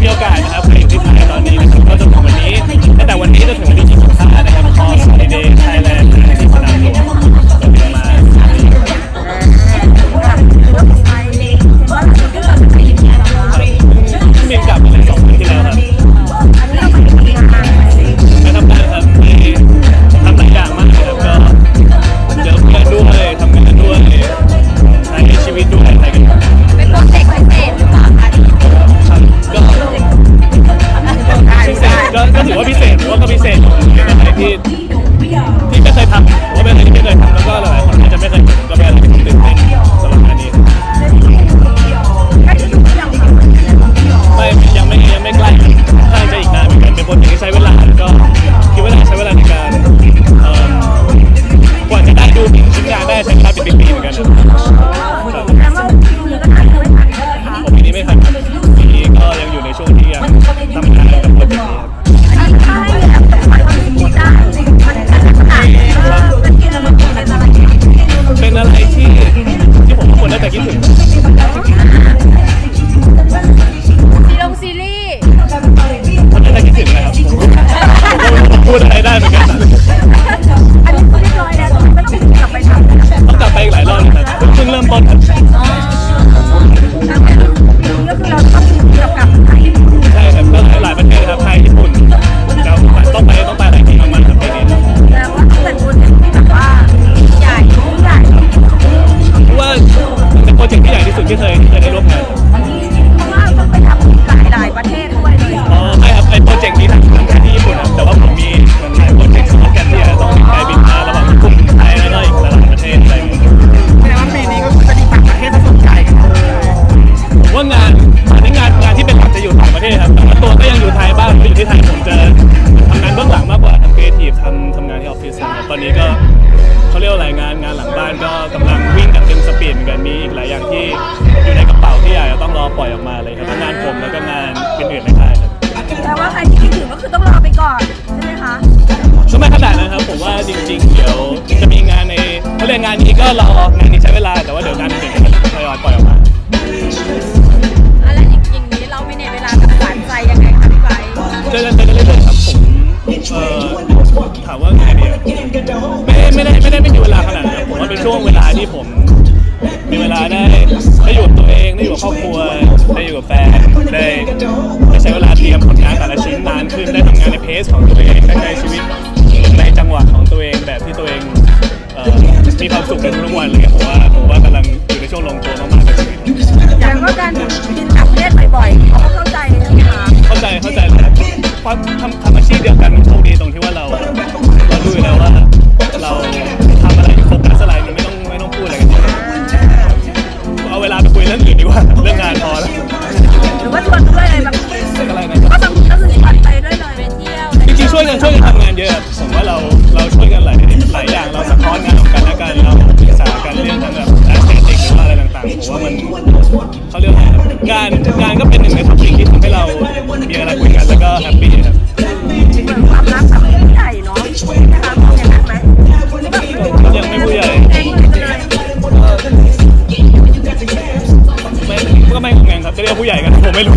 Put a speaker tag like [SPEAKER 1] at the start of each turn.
[SPEAKER 1] มีโอกาสนะครับใครอยู่ที่ไทยตอนนี้นะครับก็จะ I'm a เขาเรียกว่าอะไรงานงานหลังบ้านก็กำลังวิ่งกันเต็มสปีดเหมือนกันมีอีกหลายอย่างที่อยู่ในกระเป๋าที่อยากจะต้องรอปล่อยออกมาเลยครับงานผมแล้วก็งานเป็นอื่นๆในค่ายครั
[SPEAKER 2] แปลว่าใครที่คิดถึงก็คือต้องรอไปก่อนใช่ไหมคะ
[SPEAKER 1] ก็ไม่ขนาดนะครับผมว่าจริงๆ เดี๋ยวจะมีงานในถ้าเรียนงานนี้ก็รองานนี้ใช้เวลาแต่ว่าเดี๋ยวงานอื่นๆก็ทยอยปล่อย สของตัวเองใช้ชีวิตในจังหวะของตัวเองแบบที่ตัวเองมีความสุขในทุกๆวันเลยครับผมว่าผมว่ากำลังา
[SPEAKER 2] นเย
[SPEAKER 1] อะผมว่าเราเราช่วยกันหลายหลายอย่างเราสะท้อนงานของกันและกันเราปรึกษากันเรื่องทั้งแบบแอสเซติกหรือว่าอะไรต่างๆผมว่ามันเขาเรียกว่านงานก็เป็นหนึ่งในสิ่งที่ทำให้เรามีอะไรคุยกันแล้วก็แฮปปี้ครับ
[SPEAKER 2] ความรักแบบไม่ใหญ่เนาะนะคะแม่แม่
[SPEAKER 1] ยังไม่ผู้ใหญ่
[SPEAKER 2] แม่
[SPEAKER 1] ก็ไม่ทำงครับจะเรียกผู้ใหญ่กันผมไม่รู้